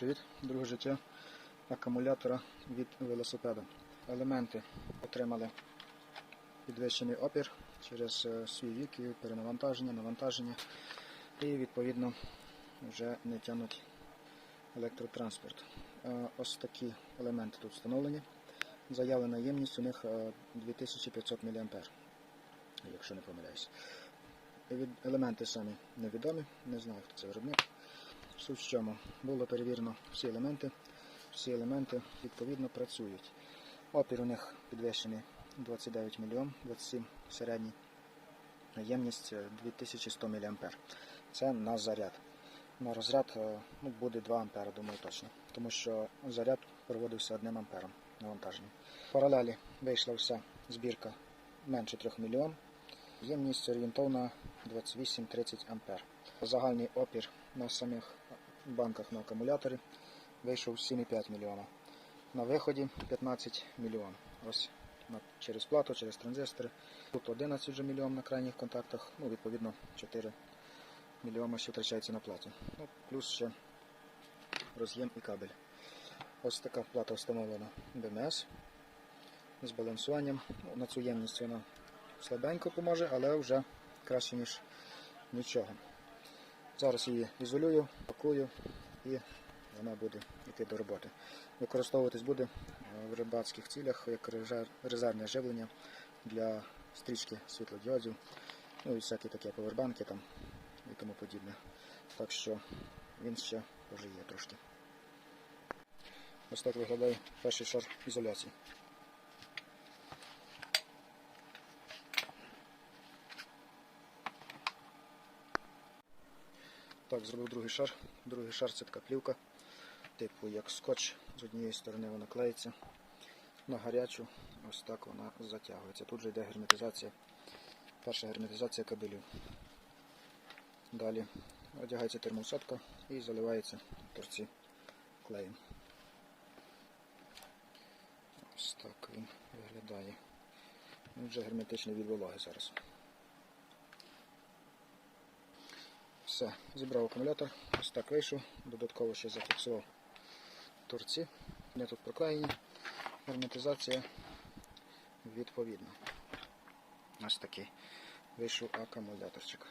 Привіт, друге життя акумулятора від велосипеда. Елементи отримали підвищений опір через е, свій вік і перенавантаження, навантаження і відповідно вже не тягнуть електротранспорт. Е, Ось такі елементи тут встановлені. Заявлена ємність у них е, 2500 мА, якщо не помиляюсь. Елементи самі невідомі, не знаю, хто це виробник. Суть в чому було перевірено всі елементи. Всі елементи відповідно працюють. Опір у них підвищений 29 мільйон, 27 середній. Ємність е, 2100 мА. Це на заряд. На розряд е, ну, буде 2 А, думаю точно. Тому що заряд проводився 1 ампером навантаження. В паралелі вийшла вся збірка менше 3 мільйон. Ємність орієнтовна 28-30 ампер. Загальний опір на самих банках на акумуляторі вийшов 7,5 мільйона. На виході 15 мільйон. Ось через плату, через транзистори. Тут 11 вже мільйон на крайніх контактах, ну, відповідно 4 мільйони ще втрачається на платі. Ну, плюс ще роз'єм і кабель. Ось така плата встановлена БМС з балансуванням. Ну, на цю ємність вона слабенько поможе, але вже краще, ніж нічого. Зараз її ізолюю, пакую і вона буде йти до роботи. Використовуватись буде е, в рибацьких цілях як резер- резервне живлення для стрічки світлодіодів, ну і всякі такі повербанки там і тому подібне. Так що він ще пожиє трошки. Ось так виглядає перший шар ізоляції. Так, зробив другий шар. Другий шар це така плівка, типу як скотч. З однієї сторони вона клеїться на гарячу, ось так вона затягується. Тут же йде герметизація. Перша герметизація кабелів. Далі одягається термоусадка і заливається торці клеєм. Ось так він виглядає. Він вже герметичний від вологи зараз. Все, зібрав акумулятор, ось так вийшов, додатково ще зафіксував торці. Вони тут проклеєні, герметизація відповідна. Ось такий вийшов акумуляторчик.